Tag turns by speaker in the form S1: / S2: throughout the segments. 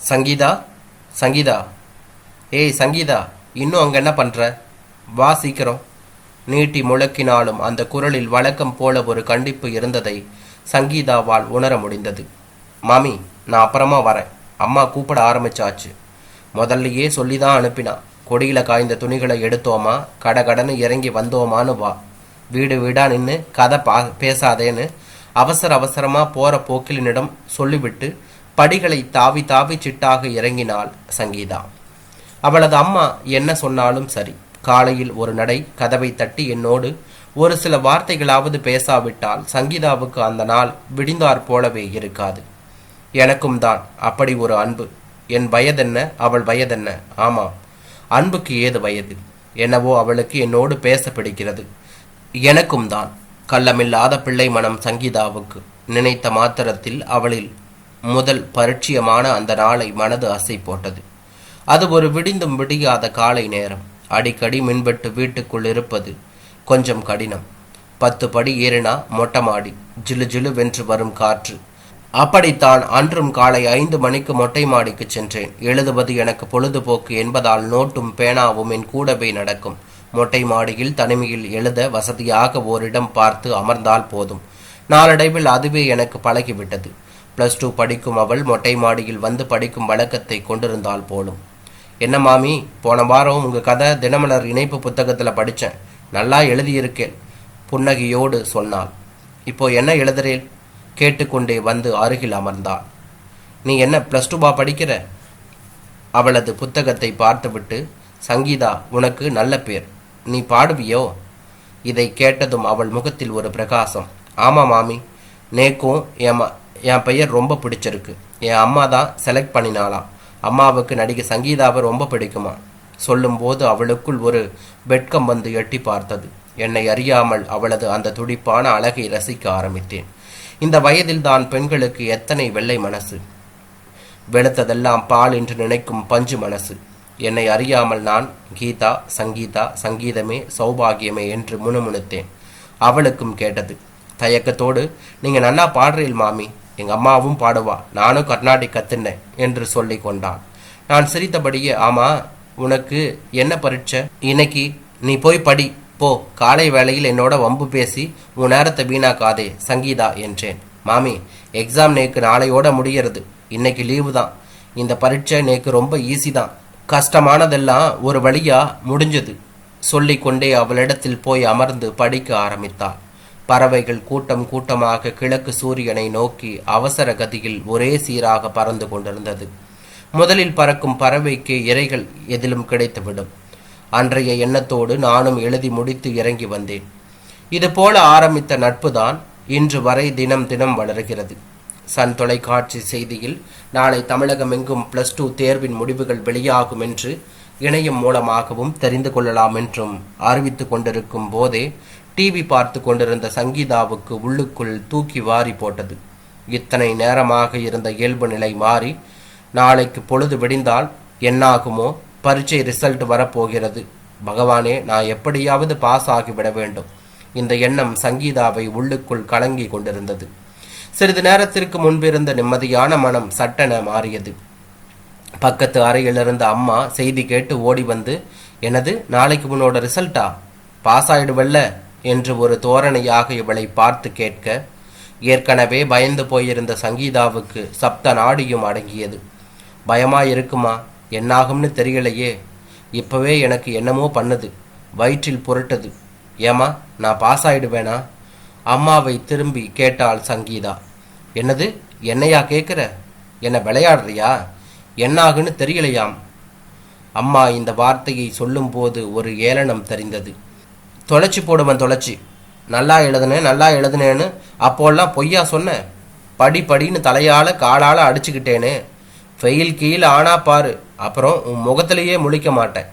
S1: சங்கீதா சங்கீதா. ஏய் சங்கீதா இன்னும் அங்கே என்ன பண்ணுற வா சீக்கிரம். நீட்டி முழக்கினாலும் அந்த குரலில் வழக்கம் போல ஒரு கண்டிப்பு இருந்ததை சங்கீதாவால் உணர முடிந்தது. மாமி நான் அப்புறமா வரேன். அம்மா கூப்பிட ஆரம்பிச்சாச்சு. முதல்லையே சொல்லி தான் அனுப்பினா. கொடியில் காய்ந்த துணிகளை எடுத்தோமா? கடகடன்னு இறங்கி வந்தோமான்னு வா. வீடு வீடா நின்று கதை பா பேசாதேன்னு அவசர அவசரமாக போகிற போக்கிலினிடம் சொல்லிவிட்டு படிகளை தாவி தாவி சிட்டாக இறங்கினாள் சங்கீதா. அவளது அம்மா என்ன சொன்னாலும் சரி. காலையில் ஒரு நடை கதவை தட்டி என்னோடு ஒரு சில வார்த்தைகளாவது பேசாவிட்டால் சங்கீதாவுக்கு அந்த நாள் விடிந்தாற் போலவே இருக்காது. எனக்கும் தான் அப்படி ஒரு அன்பு. என் வயதென்ன? அவள் வயதென்ன? ஆமாம். அன்புக்கு ஏது வயது? என்னவோ அவளுக்கு என்னோடு பேச பிடிக்கிறது எனக்கும் தான். கள்ளமில்லாத பிள்ளை மனம் சங்கீதாவுக்கு. நினைத்த மாத்திரத்தில் அவளில் முதல் பரிச்சயமான அந்த நாளை மனது அசை போட்டது அது ஒரு விடிந்தும் விடியாத காலை நேரம். அடிக்கடி மின்வெட்டு வீட்டுக்குள் இருப்பது கொஞ்சம் கடினம். பத்து படி ஏறினா மொட்டை மாடி ஜிலு ஜிலு வென்று வரும் காற்று. அப்படித்தான் அன்றும் காலை ஐந்து மணிக்கு மொட்டை மாடிக்கு சென்றேன். எழுதுவது எனக்கு பொழுதுபோக்கு என்பதால் நோட்டும் பேனாவும் என் கூடவே நடக்கும். மொட்டை மாடியில் தனிமையில் எழுத வசதியாக ஓரிடம் பார்த்து அமர்ந்தால் போதும். நாளடைவில் அதுவே எனக்கு பழகிவிட்டது. ப்ளஸ் டூ படிக்கும் அவள் மொட்டை மாடியில் வந்து படிக்கும் வழக்கத்தை கொண்டிருந்தால் போலும். என்ன மாமி போன வாரம் உங்கள் கதை தினமலர் இணைப்பு புத்தகத்தில் படித்தேன் நல்லா எழுதியிருக்கேன் புன்னகையோடு சொன்னாள். இப்போ என்ன எழுதுறேன்? கேட்டுக்கொண்டே வந்து அருகில் அமர்ந்தாள். நீ என்ன ப்ளஸ் டூபா படிக்கிற? அவளது புத்தகத்தை பார்த்துவிட்டு சங்கீதா உனக்கு நல்ல பேர். நீ பாடுவியோ? இதை கேட்டதும் அவள் முகத்தில் ஒரு பிரகாசம். ஆமாம் மாமி நேக்கும் ஏமா என் பெயர் ரொம்ப பிடிச்சிருக்கு. என் அம்மா தான் செலக்ட் பண்ணினாளாம் அம்மாவுக்கு நடிகை சங்கீதாவை ரொம்ப பிடிக்குமா? சொல்லும்போது அவளுக்குள் ஒரு வெட்கம் வந்து எட்டி பார்த்தது. என்னை அறியாமல் அவளது அந்த துடிப்பான அழகை ரசிக்க ஆரம்பித்தேன். இந்த வயதில் தான் பெண்களுக்கு எத்தனை வெள்ளை மனசு. வெளுத்ததெல்லாம் பால் என்று நினைக்கும் பஞ்சு மனசு. என்னை அறியாமல் நான் கீதா சங்கீதா சங்கீதமே சௌபாகியமே என்று முணுமுணுத்தேன். அவளுக்கும் கேட்டது. தயக்கத்தோடு நீங்கள் நல்லா பாடுறீள் மாமி. எங்க அம்மாவும் பாடுவா. நானும் கர்நாடிக் கத்துனேன் என்று சொல்லி கொண்டான். நான் சிரித்தபடியே ஆமா உனக்கு என்ன பரீட்சை? இன்னைக்கு நீ போய் படி. போ. காலை வேளையில் என்னோட வம்பு பேசி உன் நேரத்தை வீணாக்காதே. சங்கீதா என்றேன். மாமி எக்ஸாம் நேக்கு நாளையோட முடியறது. இன்னைக்கு லீவு தான். இந்த பரீட்சை நேக்கு ரொம்ப ஈஸி தான். கஷ்டமானதெல்லாம் ஒரு வழியா முடிஞ்சது. சொல்லிக்கொண்டே அவளிடத்தில் போய் அமர்ந்து படிக்க ஆரம்பித்தாள். பறவைகள் கூட்டம் கூட்டமாக கிழக்கு சூரியனை நோக்கி அவசர கதியில் ஒரே சீராக பறந்து கொண்டிருந்தது. முதலில் பறக்கும் பறவைக்கு இரைகள் எதிலும் கிடைத்துவிடும். அன்றைய எண்ணத்தோடு நானும் எழுதி முடித்து இறங்கி வந்தேன். இது போல ஆரம்பித்த நட்புதான் இன்று வரை தினம் தினம் வளர்கிறது. சன் தொலைக்காட்சி செய்தியில் நாளை தமிழகம் எங்கும் பிளஸ் டூ தேர்வின் முடிவுகள் வெளியாகும் என்று இணையம் மூலமாகவும் தெரிந்து கொள்ளலாம் என்றும் அறிவித்துக் கொண்டிருக்கும் போதே டிவி பார்த்து கொண்டிருந்த சங்கீதாவுக்கு உள்ளுக்குள் தூக்கி வாரி போட்டது. இத்தனை நேரமாக இருந்த இயல்பு நிலை மாறி நாளைக்கு பொழுது விடிந்தால் என்னாகுமோ பரீட்சை ரிசல்ட் வரப்போகிறது. பகவானே நான் எப்படியாவது பாஸ் ஆகிவிட வேண்டும். இந்த எண்ணம் சங்கீதாவை உள்ளுக்குள் கலங்கி கொண்டிருந்தது. சிறிது நேரத்திற்கு முன்பிருந்த நிம்மதியான மனம் சட்டென மாறியது. பக்கத்து அறையிலிருந்த அம்மா செய்தி கேட்டு ஓடி வந்து எனது நாளைக்கு உன்னோட ரிசல்ட்டா? பாஸ் ஆயிடுவல்ல? என்று ஒரு தோரணையாக இவளை பார்த்து கேட்க ஏற்கனவே பயந்து போயிருந்த சங்கீதாவுக்கு சப்த நாடியும் அடங்கியது. பயமா இருக்குமா என்னாகும்னு தெரியலையே. இப்பவே எனக்கு என்னமோ பண்ணுது. வயிற்றில் புரட்டுது. ஏமா நான் பாஸ் ஆயிடுவேனா அம்மாவை திரும்பி கேட்டாள் சங்கீதா. என்னது? என்னையா கேட்குற என்னை விளையாடுறியா? என்னாகுன்னு தெரியலையாம். அம்மா இந்த வார்த்தையை சொல்லும்போது ஒரு ஏளனம் தெரிந்தது. தொலைச்சி போடுவேன் தொலைச்சி. நல்லா எழுதுனேன் நல்லா எழுதுனேன்னு அப்போல்லாம் பொய்யா சொன்னேன் படி படின்னு தலையால் காலால் அடிச்சுக்கிட்டேனே. ஃபெயில் கீழே ஆனா பாரு. அப்புறம் உன் முகத்திலேயே முழிக்க மாட்டேன்.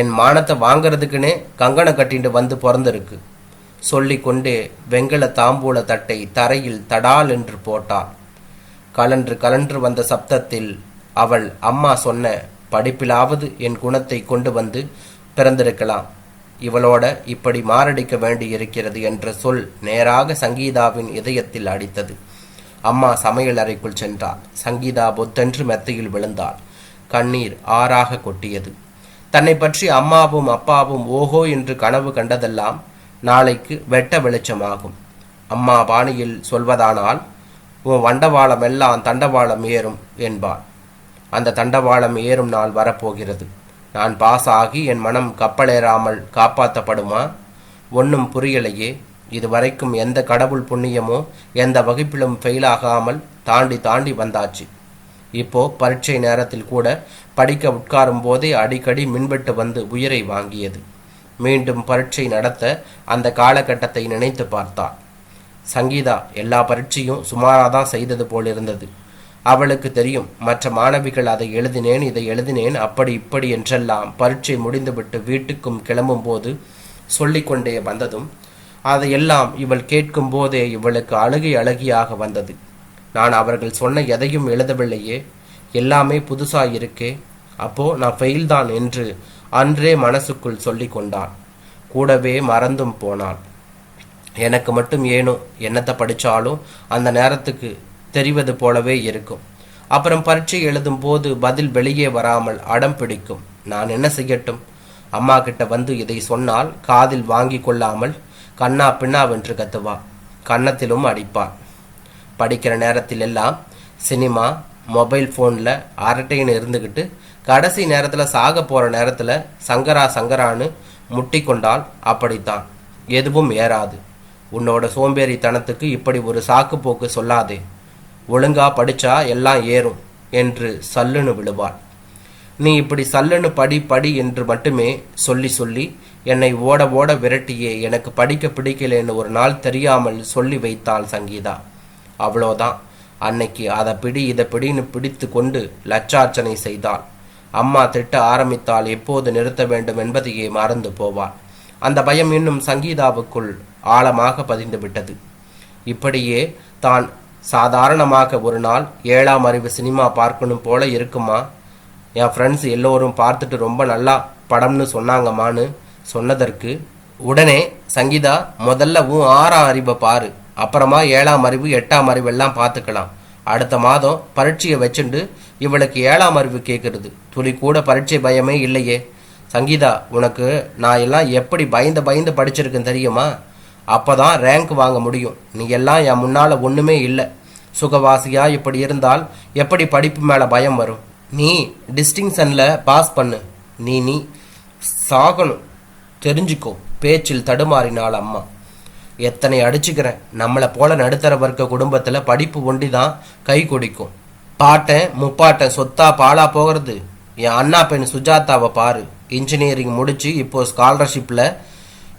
S1: என் மானத்தை வாங்கிறதுக்குன்னே கங்கணம் கட்டிட்டு வந்து பிறந்திருக்கு. சொல்லிக்கொண்டே வெங்கல தாம்பூல தட்டை தரையில் தடால் என்று போட்டாள் கலன்று கலன்று வந்த சப்தத்தில் அவள் அம்மா சொன்ன படிப்பிலாவது என் குணத்தை கொண்டு வந்து பிறந்திருக்கலாம். இவளோட இப்படி மாரடிக்க வேண்டியிருக்கிறது என்ற சொல் நேராக சங்கீதாவின் இதயத்தில் அடித்தது. அம்மா சமையல் அறைக்குள் சென்றாள். சங்கீதா பொத்தென்று மெத்தையில் விழுந்தாள். கண்ணீர் ஆறாக கொட்டியது. தன்னை பற்றி அம்மாவும் அப்பாவும் ஓஹோ என்று கனவு கண்டதெல்லாம் நாளைக்கு வெட்ட வெளிச்சமாகும். அம்மா பாணியில் சொல்வதானால் உன் வண்டவாளம் எல்லாம் தண்டவாளம் ஏறும் என்பாள். அந்த தண்டவாளம் ஏறும் நாள் வரப்போகிறது. நான் பாஸ் ஆகி என் மனம் கப்பலேறாமல் காப்பாற்றப்படுமா ஒன்றும் புரியலையே. இதுவரைக்கும் எந்த கடவுள் புண்ணியமோ எந்த வகுப்பிலும் ஃபெயில் ஆகாமல் தாண்டி தாண்டி வந்தாச்சு. இப்போ பரீட்சை நேரத்தில் கூட படிக்க உட்காரும் போதே அடிக்கடி மின்வெட்டு வந்து உயிரை வாங்கியது. மீண்டும் பரீட்சை நடத்த அந்த காலகட்டத்தை நினைத்து பார்த்தாள் சங்கீதா எல்லா பரீட்சையும் சுமாராக தான் செய்தது போலிருந்தது. அவளுக்கு தெரியும். மற்ற மாணவிகள் அதை எழுதினேன் இதை எழுதினேன் அப்படி இப்படி என்றெல்லாம் பரீட்சை முடிந்துவிட்டு வீட்டுக்கும் கிளம்பும்போது சொல்லிக்கொண்டே வந்ததும் அதையெல்லாம் இவள் கேட்கும் போதே இவளுக்கு அழுகை அழகியாக வந்தது. நான் அவர்கள் சொன்ன எதையும் எழுதவில்லையே எல்லாமே புதுசாக இருக்கே அப்போ நான் ஃபெயில் தான் என்று அன்றே மனசுக்குள் சொல்லி கொண்டாள் கூடவே மறந்தும் போனாள். எனக்கு மட்டும் ஏனோ என்னத்தை படித்தாலும் அந்த நேரத்துக்கு தெரிவது போலவே இருக்கும். அப்புறம் பரீட்சை எழுதும் போது பதில் வெளியே வராமல் அடம் பிடிக்கும். நான் என்ன செய்யட்டும்? அம்மா கிட்ட வந்து இதை சொன்னால் காதில் வாங்கி கொள்ளாமல் கண்ணா பின்னாவென்று கத்துவா. கன்னத்திலும் அடிப்பாள் படிக்கிற நேரத்தில் எல்லாம் சினிமா மொபைல் ஃபோனில் அரட்டைன்னு இருந்துக்கிட்டு கடைசி நேரத்தில் சாக போகிற நேரத்தில் சங்கரா சங்கரான்னு முட்டி கொண்டால் அப்படித்தான். எதுவும் ஏறாது. உன்னோட சோம்பேறித்தனத்துக்கு இப்படி ஒரு சாக்கு போக்கு சொல்லாதே. ஒழுங்கா படிச்சா எல்லாம் ஏறும் என்று சல்லுன்னு விழுவாள். நீ இப்படி சல்லுன்னு படி படி என்று மட்டுமே சொல்லி சொல்லி என்னை ஓட ஓட விரட்டியே எனக்கு படிக்க பிடிக்கலைன்னு ஒரு நாள் தெரியாமல் சொல்லி வைத்தாள் சங்கீதா. அவ்வளோதான். அன்னைக்கு அதை பிடி இதை பிடின்னு பிடித்து கொண்டு லட்சார்ச்சனை செய்தாள். அம்மா திட்ட ஆரம்பித்தால் எப்போது நிறுத்த வேண்டும் என்பதையே மறந்து போவாள். அந்த பயம் இன்னும் சங்கீதாவுக்குள் ஆழமாக பதிந்து விட்டது. இப்படியே தான் சாதாரணமாக ஒரு நாள் ஏழாம் அறிவு சினிமா பார்க்கணும் போல இருக்குமா? என் ஃப்ரெண்ட்ஸ் எல்லோரும் பார்த்துட்டு ரொம்ப நல்லா படம்னு சொன்னாங்கம்மான்னு சொன்னதற்கு உடனே சங்கீதா முதல்ல உன் ஆறாம் அறிவை பாரு. அப்புறமா ஏழாம் அறிவு எட்டாம் அறிவு எல்லாம் பார்த்துக்கலாம். அடுத்த மாதம் பரீட்சையை வச்சுண்டு இவளுக்கு ஏழாம் அறிவு கேட்கறது துளி கூட பரீட்சை பயமே இல்லையே. சங்கீதா உனக்கு நான் எல்லாம் எப்படி பயந்து பயந்து படிச்சிருக்கேன் தெரியுமா? அப்போ தான் ரேங்க் வாங்க முடியும். நீ எல்லாம் என் முன்னால் ஒன்றுமே இல்லை. சுகவாசியாக இப்படி இருந்தால் எப்படி படிப்பு மேலே பயம் வரும்? நீ டிஸ்டிங்ஷனில் பாஸ் பண்ணு. நீ நீ சாகணும். தெரிஞ்சுக்கோ. பேச்சில் தடுமாறினாள் அம்மா. எத்தனை அடிச்சுக்கிறேன். நம்மளை போல நடுத்தர வர்க்க குடும்பத்தில் படிப்பு ஒண்டி தான் கை கொடிக்கும். பாட்டன் முப்பாட்டன் சொத்தா பாலா போகிறது. என் அண்ணா பெண் சுஜாதாவை பாரு. இன்ஜினியரிங் முடிச்சு இப்போ ஸ்காலர்ஷிப்பில்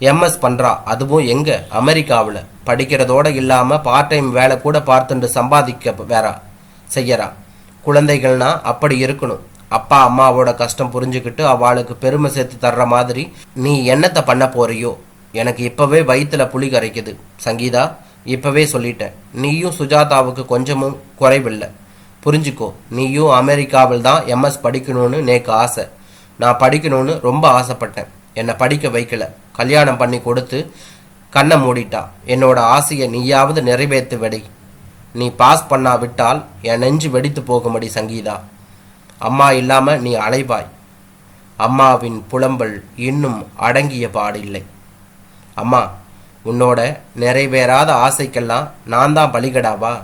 S1: எம்எஸ் பண்ணுறா அதுவும் எங்கே? அமெரிக்காவில். படிக்கிறதோட இல்லாமல் பார்ட் டைம் வேலை கூட பார்த்துட்டு சம்பாதிக்க வேறா செய்யறா. குழந்தைகள்னா அப்படி இருக்கணும். அப்பா அம்மாவோட கஷ்டம் புரிஞ்சுக்கிட்டு அவளுக்கு பெருமை சேர்த்து தர்ற மாதிரி நீ என்னத்தை பண்ண போறியோ? எனக்கு இப்பவே வயிற்றில் புளி கரைக்குது. சங்கீதா இப்பவே சொல்லிட்டேன். நீயும் சுஜாதாவுக்கு கொஞ்சமும் குறைவில்லை. புரிஞ்சுக்கோ நீயும் அமெரிக்காவில் தான் எம்எஸ் படிக்கணும்னு நேக்கு ஆசை. நான் படிக்கணும்னு ரொம்ப ஆசைப்பட்டேன். என்னை படிக்க வைக்கல. கல்யாணம் பண்ணி கொடுத்து கண்ணை மூடிட்டா. என்னோட ஆசையை நீயாவது நிறைவேற்று வெடி. நீ பாஸ் பண்ணாவிட்டால் என் நெஞ்சு வெடித்து போகும்படி சங்கீதா. அம்மா இல்லாமல் நீ அலைவாய். அம்மாவின் புலம்பல் இன்னும் அடங்கிய பாடில்லை. அம்மா உன்னோட நிறைவேறாத ஆசைக்கெல்லாம் நான் தான் பலிகடாவா?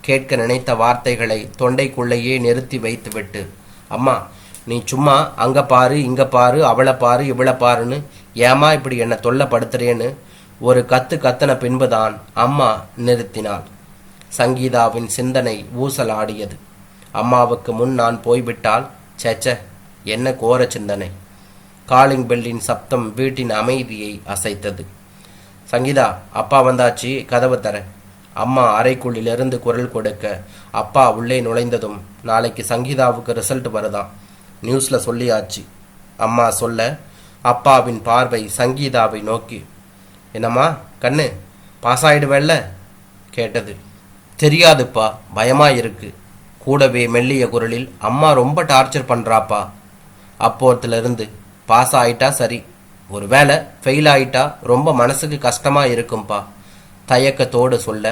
S1: கேட்க நினைத்த வார்த்தைகளை தொண்டைக்குள்ளேயே நிறுத்தி வைத்துவிட்டு அம்மா நீ சும்மா அங்கே பாரு இங்கே பாரு அவளை பாரு இவளை பாருன்னு ஏமா இப்படி என்னை தொல்லப்படுத்துறேன்னு? ஒரு கத்து கத்தன பின்புதான் அம்மா நிறுத்தினாள். சங்கீதாவின் சிந்தனை ஊசலாடியது. அம்மாவுக்கு முன் நான் போய்விட்டால் சேச்ச என்ன கோர சிந்தனை. காலிங் பெல்லின் சப்தம் வீட்டின் அமைதியை அசைத்தது. சங்கீதா அப்பா வந்தாச்சு கதவு தர அம்மா அறைக்குள்ளிலிருந்து குரல் கொடுக்க அப்பா உள்ளே நுழைந்ததும் நாளைக்கு சங்கீதாவுக்கு ரிசல்ட் வருதான் நியூஸில் சொல்லியாச்சு. அம்மா சொல்ல அப்பாவின் பார்வை சங்கீதாவை நோக்கி. என்னம்மா கண்ணு பாஸ் ஆகிடுவேல்ல கேட்டது. தெரியாதுப்பா பயமாக இருக்கு. கூடவே மெல்லிய குரலில் அம்மா ரொம்ப டார்ச்சர் பண்ணுறாப்பா அப்போத்துலேருந்து பாஸ் ஆகிட்டா சரி. ஒருவேளை ஃபெயில் ஆகிட்டா ரொம்ப மனசுக்கு கஷ்டமாக இருக்கும்ப்பா தயக்கத்தோடு சொல்ல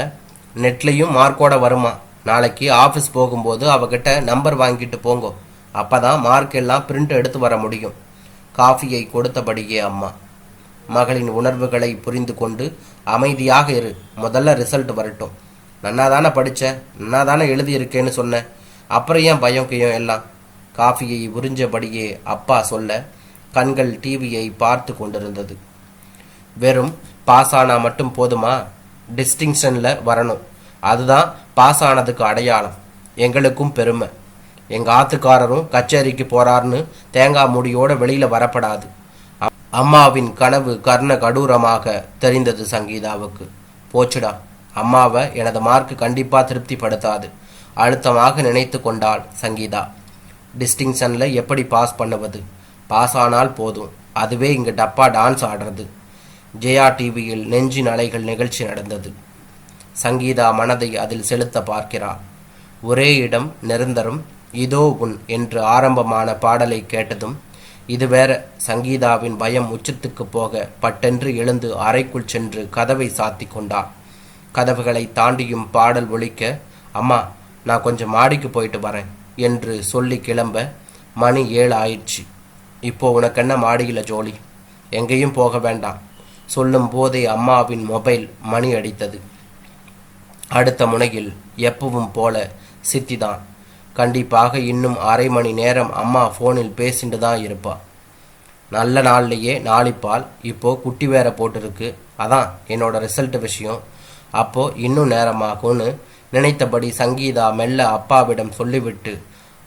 S1: நெட்லேயும் மார்க்கோட வருமா. நாளைக்கு ஆஃபீஸ் போகும்போது அவகிட்ட நம்பர் வாங்கிட்டு போங்கோ. அப்பதான் மார்க் எல்லாம் பிரிண்ட் எடுத்து வர முடியும். காஃபியை கொடுத்தபடியே அம்மா. மகளின் உணர்வுகளை புரிந்து கொண்டு அமைதியாக இரு. முதல்ல ரிசல்ட் வரட்டும். நன்னா தானே படித்தேன் நன்னா தானே எழுதியிருக்கேன்னு சொன்னேன் அப்புறம் ஏன் பயம் கையும் எல்லாம்? காஃபியை உறிஞ்சபடியே அப்பா சொல்ல கண்கள் டிவியை பார்த்து கொண்டிருந்தது. வெறும் பாஸ் ஆனால் மட்டும் போதுமா? டிஸ்டிங்ஷனில் வரணும். அதுதான் பாஸ் ஆனதுக்கு அடையாளம். எங்களுக்கும் பெருமை. எங்கள் ஆத்துக்காரரும் கச்சேரிக்கு போறாருன்னு தேங்காய் மூடியோட வெளியில் வரப்படாது. அம்மாவின் கனவு கர்ண கடூரமாக தெரிந்தது சங்கீதாவுக்கு. போச்சுடா அம்மாவை எனது மார்க் கண்டிப்பாக திருப்திப்படுத்தாது. அழுத்தமாக நினைத்து கொண்டாள் சங்கீதா. டிஸ்டிங்ஷனில் எப்படி பாஸ் பண்ணுவது? பாஸ் ஆனால் போதும். அதுவே இங்கே டப்பா டான்ஸ் ஆடுறது. ஜெயா டிவியில் நெஞ்சின் அலைகள் நிகழ்ச்சி நடந்தது. சங்கீதா மனதை அதில் செலுத்த பார்க்கிறாள். ஒரே இடம் நிரந்தரம் இதோ உன் என்று ஆரம்பமான பாடலை கேட்டதும் இது வேற சங்கீதாவின் பயம் உச்சத்துக்கு போக பட்டென்று எழுந்து அறைக்குள் சென்று கதவை சாத்தி கொண்டாள் கதவுகளை தாண்டியும் பாடல் ஒழிக்க அம்மா நான் கொஞ்சம் மாடிக்கு போயிட்டு வரேன் என்று சொல்லி கிளம்ப மணி ஏழு ஆயிடுச்சு இப்போ உனக்கு என்ன மாடியில் ஜோலி? எங்கேயும் போக வேண்டாம் சொல்லும் போதே அம்மாவின் மொபைல் மணி அடித்தது. அடுத்த முனையில் எப்பவும் போல சித்திதான் கண்டிப்பாக இன்னும் அரை மணி நேரம் அம்மா ஃபோனில் பேசிட்டு தான் இருப்பா. நல்ல நாள்லையே நாளிப்பால் இப்போ குட்டி வேற போட்டிருக்கு. அதான் என்னோட ரிசல்ட் விஷயம். அப்போ இன்னும் நேரமாகும்னு நினைத்தபடி சங்கீதா மெல்ல அப்பாவிடம் சொல்லிவிட்டு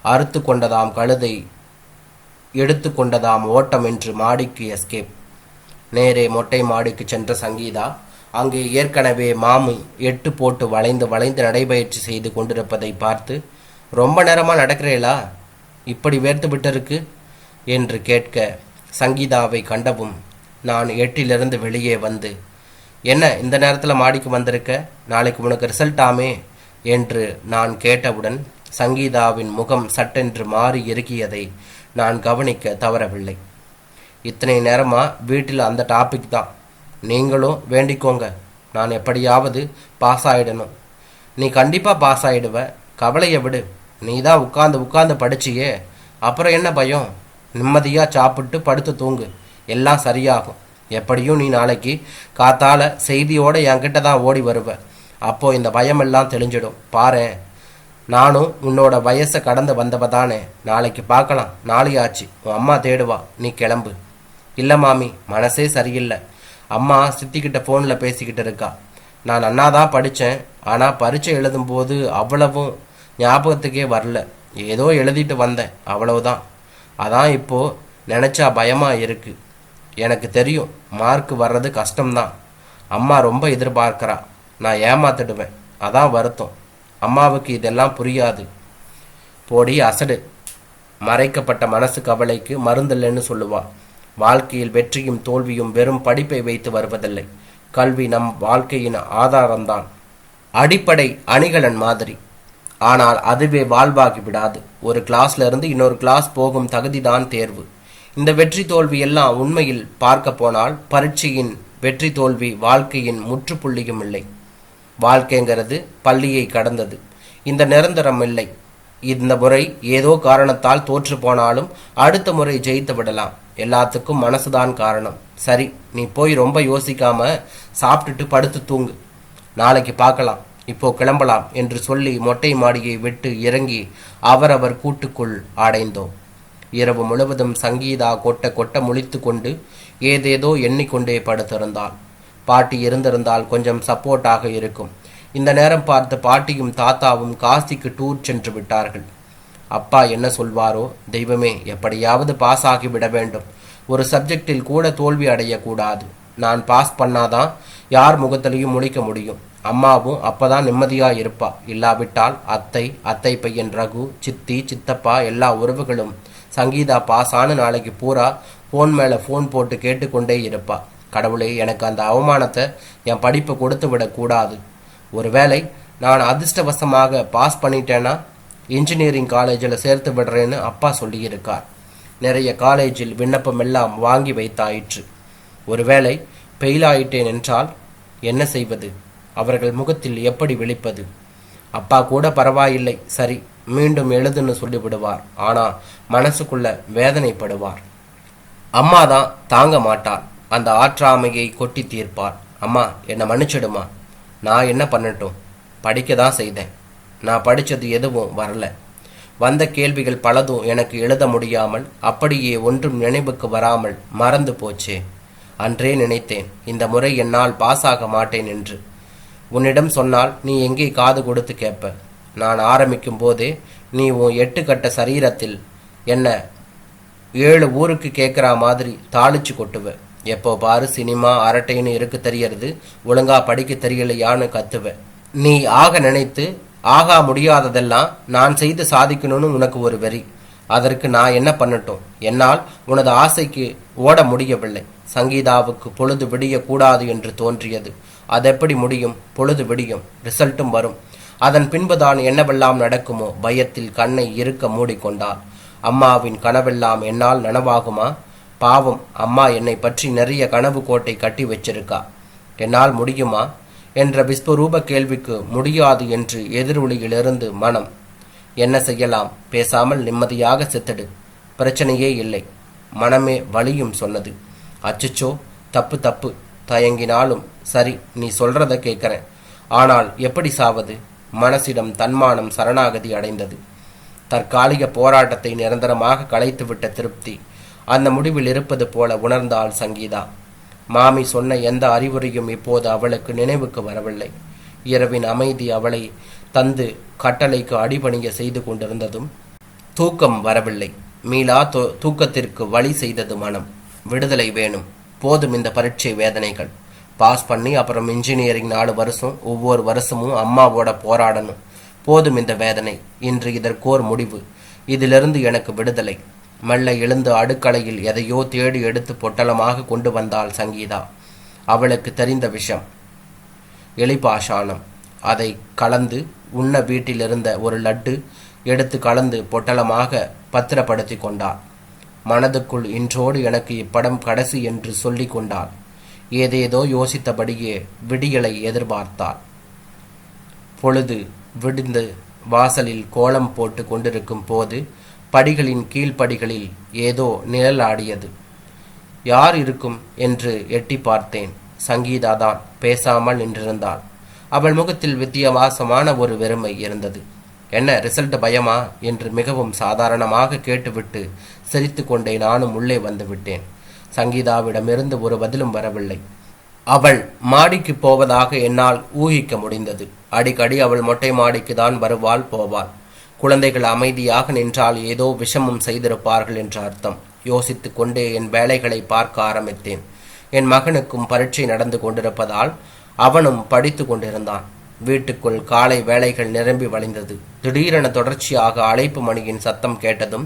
S1: அறுத்து கொண்டதாம் கழுதை எடுத்து கொண்டதாம் ஓட்டம் என்று மாடிக்கு எஸ்கேப். நேரே மொட்டை மாடிக்கு சென்ற சங்கீதா அங்கே ஏற்கனவே மாமு எட்டு போட்டு வளைந்து வளைந்து நடைபயிற்சி செய்து கொண்டிருப்பதை பார்த்து ரொம்ப நேரமாக நடக்கிறீளா? இப்படி வேர்த்து விட்டிருக்கு என்று கேட்க சங்கீதாவை கண்டவும் நான் எட்டிலிருந்து வெளியே வந்து என்ன இந்த நேரத்தில் மாடிக்கு வந்திருக்க? நாளைக்கு உனக்கு ரிசல்ட் ஆமே? என்று நான் கேட்டவுடன் சங்கீதாவின் முகம் சட்டென்று மாறி இறுகியதை நான் கவனிக்க தவறவில்லை. இத்தனை நேரமாக வீட்டில் அந்த டாபிக் தான். நீங்களும் வேண்டிக்கோங்க. நான் எப்படியாவது பாஸ் ஆகிடணும் நீ கண்டிப்பாக பாஸ் ஆகிடுவ கவலையை விடு. நீ தான் உட்காந்து உட்காந்து படிச்சியே. அப்புறம் என்ன பயம்? நிம்மதியாக சாப்பிட்டு படுத்து தூங்கு. எல்லாம் சரியாகும். எப்படியும் நீ நாளைக்கு காத்தால செய்தியோடு என்கிட்ட தான் ஓடி வருவ. அப்போ இந்த பயமெல்லாம் தெளிஞ்சிடும். பாரேன் நானும் உன்னோட வயசை கடந்து வந்தவ தானே. நாளைக்கு பார்க்கலாம். நாளையாச்சு. உன் அம்மா தேடுவா. நீ கிளம்பு. இல்லை மாமி மனசே சரியில்லை. அம்மா சித்திக்கிட்ட ஃபோனில் பேசிக்கிட்டு இருக்கா. நான் நன்னா தான் படித்தேன் ஆனால் பரீட்சை எழுதும்போது அவ்வளவும் ஞாபகத்துக்கே வரல. ஏதோ எழுதிட்டு வந்தேன். அவ்வளவுதான். அதான் இப்போது நினச்சா பயமாக இருக்குது எனக்கு தெரியும். மார்க் வர்றது கஷ்டம்தான். அம்மா ரொம்ப எதிர்பார்க்குறா. நான் ஏமாத்திடுவேன். அதான் வருத்தம். அம்மாவுக்கு இதெல்லாம் புரியாது. போடி அசடு. மறைக்கப்பட்ட மனசு கவலைக்கு மருந்தில்லைன்னு சொல்லுவாள் வாழ்க்கையில் வெற்றியும் தோல்வியும் வெறும் படிப்பை வைத்து வருவதில்லை. கல்வி நம் வாழ்க்கையின் ஆதாரம்தான். அடிப்படை அணிகலன் மாதிரி. ஆனால் அதுவே வாழ்வாகி விடாது. ஒரு கிளாஸ்ல இருந்து இன்னொரு கிளாஸ் போகும் தகுதிதான் தேர்வு. இந்த வெற்றி தோல்வி எல்லாம் உண்மையில் பார்க்க போனால் பரீட்சையின் வெற்றி தோல்வி வாழ்க்கையின் முற்றுப்புள்ளியும் இல்லை. வாழ்க்கைங்கிறது பள்ளியை கடந்தது. இந்த நிரந்தரம் இல்லை. இந்த முறை ஏதோ காரணத்தால் தோற்று போனாலும் அடுத்த முறை ஜெயித்து விடலாம். எல்லாத்துக்கும் மனசுதான் காரணம். சரி நீ போய் ரொம்ப யோசிக்காம சாப்பிட்டுட்டு படுத்து தூங்கு. நாளைக்கு பார்க்கலாம். இப்போ கிளம்பலாம் என்று சொல்லி மொட்டை மாடியை விட்டு இறங்கி அவரவர் கூட்டுக்குள் அடைந்தோம் இரவு முழுவதும் சங்கீதா கொட்ட கொட்ட முழித்து கொண்டு ஏதேதோ எண்ணிக்கொண்டே படுத்திருந்தாள் பாட்டி இருந்திருந்தால் கொஞ்சம் சப்போர்ட்டாக இருக்கும். இந்த நேரம் பார்த்து பாட்டியும் தாத்தாவும் காசிக்கு டூர் சென்று விட்டார்கள். அப்பா என்ன சொல்வாரோ தெய்வமே எப்படியாவது பாஸ் ஆகி விட வேண்டும். ஒரு சப்ஜெக்டில் கூட தோல்வி அடையக்கூடாது. நான் பாஸ் பண்ணாதான் யார் முகத்திலையும் முழிக்க முடியும். அம்மாவும் அப்பதான் நிம்மதியா இருப்பா. இல்லாவிட்டால் அத்தை அத்தை பையன் ரகு சித்தி சித்தப்பா எல்லா உறவுகளும் சங்கீதா பாஸ் ஆன நாளைக்கு பூரா ஃபோன் மேலே ஃபோன் போட்டு கேட்டுக்கொண்டே இருப்பா. கடவுளே எனக்கு அந்த அவமானத்தை என் படிப்பை கொடுத்து விடக்கூடாது ஒருவேளை நான் அதிர்ஷ்டவசமாக பாஸ் பண்ணிட்டேன்னா இன்ஜினியரிங் காலேஜில் சேர்த்து விடுறேன்னு அப்பா சொல்லியிருக்கார். நிறைய காலேஜில் விண்ணப்பம் எல்லாம் வாங்கி வைத்தாயிற்று. ஒருவேளை ஃபெயில் ஆயிட்டேன் என்றால் என்ன செய்வது? அவர்கள் முகத்தில் எப்படி விழிப்பது? அப்பா கூட பரவாயில்லை சரி மீண்டும் எழுதுன்னு சொல்லிவிடுவார். ஆனா மனசுக்குள்ள வேதனைப்படுவார். அம்மா தான் தாங்க மாட்டார் அந்த ஆற்றாமையை கொட்டி தீர்ப்பார் அம்மா என்னை மன்னிச்சிடுமா? நான் என்ன பண்ணட்டும்? படிக்க தான் செய்தேன். நான் படித்தது எதுவும் வரல. வந்த கேள்விகள் பலதும் எனக்கு எழுத முடியாமல் அப்படியே ஒன்றும் நினைவுக்கு வராமல் மறந்து போச்சே. அன்றே நினைத்தேன் இந்த முறை என்னால் பாஸாக மாட்டேன் என்று. உன்னிடம் சொன்னால் நீ எங்கே காது கொடுத்து கேட்ப? நான் ஆரம்பிக்கும் போதே நீ உன் எட்டு கட்ட சரீரத்தில் என்ன ஏழு ஊருக்கு கேட்குற மாதிரி தாளிச்சு கொட்டுவ. எப்போ பாரு சினிமா அரட்டைன்னு இருக்கு தெரியறது ஒழுங்கா படிக்க தெரியலையான்னு கத்துவ. நீ ஆக நினைத்து ஆகா முடியாததெல்லாம் நான் செய்து சாதிக்கணும்னு உனக்கு ஒரு வெறி. அதற்கு நான் என்ன பண்ணட்டும்? என்னால் உனது ஆசைக்கு ஓட முடியவில்லை. சங்கீதாவுக்கு பொழுது விடியக்கூடாது என்று தோன்றியது. அதெப்படி முடியும்? பொழுது விடியும். ரிசல்ட்டும் வரும். அதன் பின்புதான் என்னவெல்லாம் நடக்குமோ? பயத்தில் கண்ணை இருக்க மூடிக்கொண்டார். அம்மாவின் கனவெல்லாம் என்னால் நனவாகுமா? பாவம் அம்மா என்னை பற்றி நிறைய கனவு கோட்டை கட்டி வச்சிருக்கா? என்னால் முடியுமா? என்ற விஸ்வரூப கேள்விக்கு முடியாது என்று எதிரொலியிலிருந்து மனம். என்ன செய்யலாம்? பேசாமல் நிம்மதியாக செத்துடு. பிரச்சனையே இல்லை. மனமே வலியும் சொன்னது. அச்சச்சோ தப்பு தப்பு. தயங்கினாலும் சரி நீ சொல்றத கேட்கறேன். ஆனால் எப்படி சாவது? மனசிடம் தன்மானம் சரணாகதி அடைந்தது. தற்காலிக போராட்டத்தை நிரந்தரமாக கலைத்துவிட்ட திருப்தி அந்த முடிவில் இருப்பது போல உணர்ந்தாள் சங்கீதா. மாமி சொன்ன எந்த அறிவுரையும் இப்போது அவளுக்கு நினைவுக்கு வரவில்லை. இரவின் அமைதி அவளை தந்து கட்டளைக்கு அடிபணிய செய்து கொண்டிருந்ததும் தூக்கம் வரவில்லை. மீளா தூ- தூக்கத்திற்கு வழி செய்தது மனம். விடுதலை வேணும். போதும் இந்த பரீட்சை வேதனைகள். பாஸ் பண்ணி அப்புறம் இன்ஜினியரிங் நாலு வருஷம் ஒவ்வொரு வருஷமும் அம்மாவோட போராடணும். போதும் இந்த வேதனை. இன்று இதற்கோர் முடிவு. இதிலிருந்து எனக்கு விடுதலை. மெல்ல எழுந்து அடுக்கலையில் எதையோ தேடி எடுத்து பொட்டலமாக கொண்டு வந்தாள் சங்கீதா. அவளுக்கு தெரிந்த விஷம். எலிபாஷானம் அதை கலந்து உண்ண வீட்டிலிருந்த ஒரு லட்டு எடுத்து கலந்து பொட்டலமாக பத்திரப்படுத்தி கொண்டாள். மனதுக்குள் இன்றோடு எனக்கு இப்படம் கடைசி என்று சொல்லி கொண்டாள். ஏதேதோ யோசித்தபடியே விடியலை எதிர்பார்த்தாள். பொழுது விடிந்து வாசலில் கோலம் போட்டு கொண்டிருக்கும் போது படிகளின் கீழ்ப்படிகளில் ஏதோ நிழல் ஆடியது யார் இருக்கும்? என்று எட்டி பார்த்தேன். சங்கீதாதான் பேசாமல் நின்றிருந்தாள். அவள் முகத்தில் வித்தியாசமான ஒரு வெறுமை இருந்தது. என்ன ரிசல்ட் பயமா? என்று மிகவும் சாதாரணமாக கேட்டுவிட்டு சிரித்துக்கொண்டே நானும் உள்ளே வந்துவிட்டேன் சங்கீதாவிடமிருந்து ஒரு பதிலும் வரவில்லை. அவள் மாடிக்கு போவதாக என்னால் ஊகிக்க முடிந்தது. அடிக்கடி அவள் மொட்டை மாடிக்கு தான் வருவாள் போவாள். குழந்தைகள் அமைதியாக நின்றால் ஏதோ விஷமம் செய்திருப்பார்கள் என்ற அர்த்தம். யோசித்து கொண்டே என் வேலைகளை பார்க்க ஆரம்பித்தேன். என் மகனுக்கும் பரீட்சை நடந்து கொண்டிருப்பதால் அவனும் படித்து கொண்டிருந்தான். வீட்டுக்குள் காலை வேலைகள் நிரம்பி வழிந்தது. திடீரென தொடர்ச்சியாக அழைப்பு மணியின் சத்தம் கேட்டதும்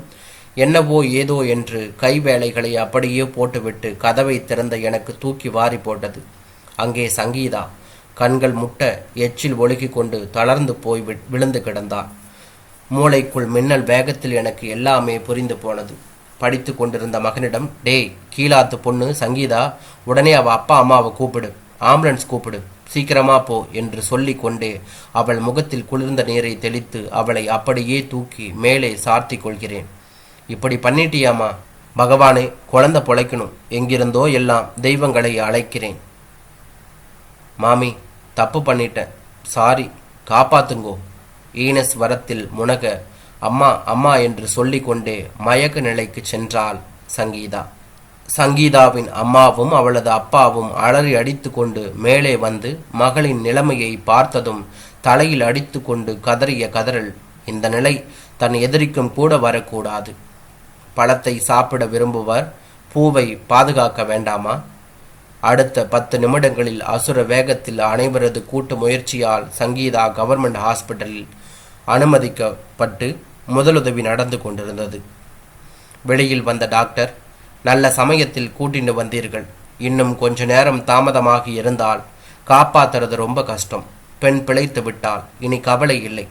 S1: என்னவோ ஏதோ என்று கை வேலைகளை அப்படியே போட்டுவிட்டு கதவை திறந்த எனக்கு தூக்கி வாரி போட்டது. அங்கே சங்கீதா கண்கள் முட்ட எச்சில் ஒழுகி கொண்டு தளர்ந்து போய் விழுந்து கிடந்தாள். மூளைக்குள் மின்னல் வேகத்தில் எனக்கு எல்லாமே புரிந்து போனது. படித்து கொண்டிருந்த மகனிடம் டேய் கீழாத்து பொண்ணு சங்கீதா உடனே அவள் அப்பா அம்மாவை கூப்பிடு. ஆம்புலன்ஸ் கூப்பிடு. சீக்கிரமா போ என்று சொல்லி கொண்டே அவள் முகத்தில் குளிர்ந்த நீரை தெளித்து அவளை அப்படியே தூக்கி மேலே சார்த்திக் கொள்கிறேன். இப்படி பண்ணிட்டியாமா? பகவானே குழந்தை பொழைக்கணும். எங்கிருந்தோ எல்லாம் தெய்வங்களை அழைக்கிறேன். மாமி தப்பு பண்ணிட்டேன். சாரி காப்பாத்துங்கோ. ஈனஸ் வரத்தில் முனக அம்மா அம்மா என்று சொல்லிக்கொண்டே மயக்க நிலைக்கு சென்றாள் சங்கீதா. சங்கீதாவின் அம்மாவும் அவளது அப்பாவும் அலறி அடித்துக்கொண்டு மேலே வந்து மகளின் நிலைமையை பார்த்ததும் தலையில் அடித்துக்கொண்டு கதறிய கதறல் இந்த நிலை தன் எதிரிக்கும் கூட வரக்கூடாது. பழத்தை சாப்பிட விரும்புவர். பூவை பாதுகாக்க வேண்டாமா? அடுத்த பத்து நிமிடங்களில் அசுர வேகத்தில் அனைவரது கூட்டு முயற்சியால் சங்கீதா கவர்மெண்ட் ஹாஸ்பிட்டலில் அனுமதிக்கப்பட்டு முதலுதவி நடந்து கொண்டிருந்தது. வெளியில் வந்த டாக்டர் நல்ல சமயத்தில் கூட்டிட்டு வந்தீர்கள். இன்னும் கொஞ்ச நேரம் தாமதமாகி இருந்தால் காப்பாத்துறது ரொம்ப கஷ்டம். பெண் பிழைத்து விட்டால் இனி கவலை இல்லை.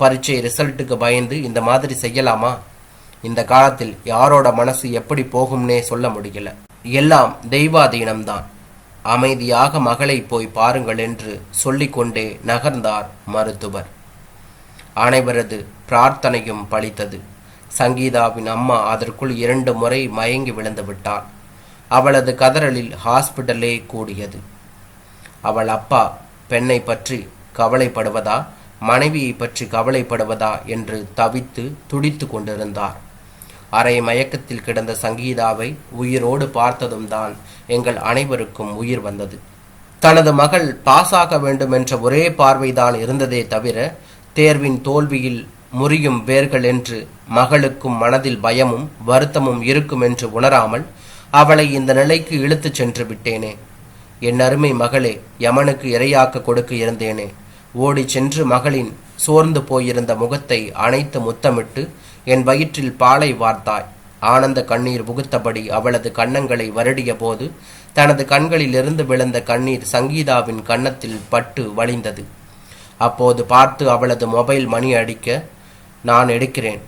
S1: பரீட்சை ரிசல்ட்டுக்கு பயந்து இந்த மாதிரி செய்யலாமா? இந்த காலத்தில் யாரோட மனசு எப்படி போகும்னே சொல்ல முடியல. எல்லாம் தெய்வாதீனம்தான். அமைதியாக மகளை போய் பாருங்கள் என்று சொல்லிக்கொண்டே நகர்ந்தார் மருத்துவர். அனைவரது பிரார்த்தனையும் பலித்தது. சங்கீதாவின் அம்மா அதற்குள் இரண்டு முறை மயங்கி விழுந்து விட்டாள். அவளது கதறலில் ஹாஸ்பிட்டலே கூடியது. அவள் அப்பா பெண்ணை பற்றி கவலைப்படுவதா மனைவியை பற்றி கவலைப்படுவதா என்று தவித்து துடித்து கொண்டிருந்தார். அரை மயக்கத்தில் கிடந்த சங்கீதாவை உயிரோடு பார்த்ததும் தான் எங்கள் அனைவருக்கும் உயிர் வந்தது. தனது மகள் பாஸாக வேண்டும் என்ற ஒரே பார்வைதான் இருந்ததே தவிர தேர்வின் தோல்வியில் முறியும் வேர்கள் என்று மகளுக்கும் மனதில் பயமும் வருத்தமும் இருக்கும் என்று உணராமல் அவளை இந்த நிலைக்கு இழுத்துச் சென்று விட்டேனே. என் அருமை மகளே யமனுக்கு இரையாக்க கொடுக்க இருந்தேனே. ஓடிச் சென்று மகளின் சோர்ந்து போயிருந்த முகத்தை அணைத்து முத்தமிட்டு என் வயிற்றில் பாலை வார்த்தாய். ஆனந்த கண்ணீர் புகுத்தபடி அவளது கன்னங்களை வருடிய போது தனது கண்களிலிருந்து விழுந்த கண்ணீர் சங்கீதாவின் கன்னத்தில் பட்டு வழிந்தது. அப்போது பார்த்து அவளது மொபைல் மணி அடிக்க நான் எடுக்கிறேன்.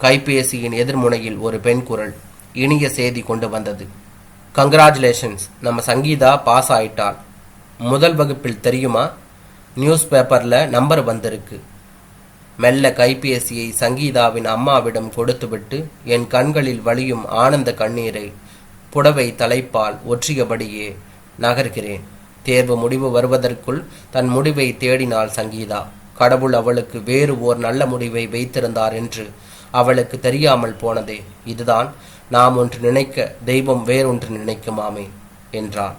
S1: கைபேசியின் எதிர்முனையில் ஒரு பெண் குரல் இனிய செய்தி கொண்டு வந்தது. கங்க்ராச்சுலேஷன்ஸ் நம்ம சங்கீதா பாஸ் ஆயிட்டாள். முதல் வகுப்பில் தெரியுமா? நியூஸ் பேப்பரில் நம்பர் வந்திருக்கு. மெல்ல கைபேசியை சங்கீதாவின் அம்மாவிடம் கொடுத்துவிட்டு என் கண்களில் வழியும் ஆனந்த கண்ணீரை புடவை தலைப்பால் ஒற்றியபடியே நகர்கிறேன். தேர்வு முடிவு வருவதற்குள் தன் முடிவை தேடினாள் சங்கீதா. கடவுள் அவளுக்கு வேறு ஓர் நல்ல முடிவை வைத்திருந்தார் என்று அவளுக்கு தெரியாமல் போனதே. இதுதான் நாம் ஒன்று நினைக்க தெய்வம் வேறொன்று நினைக்குமாமே என்றான்.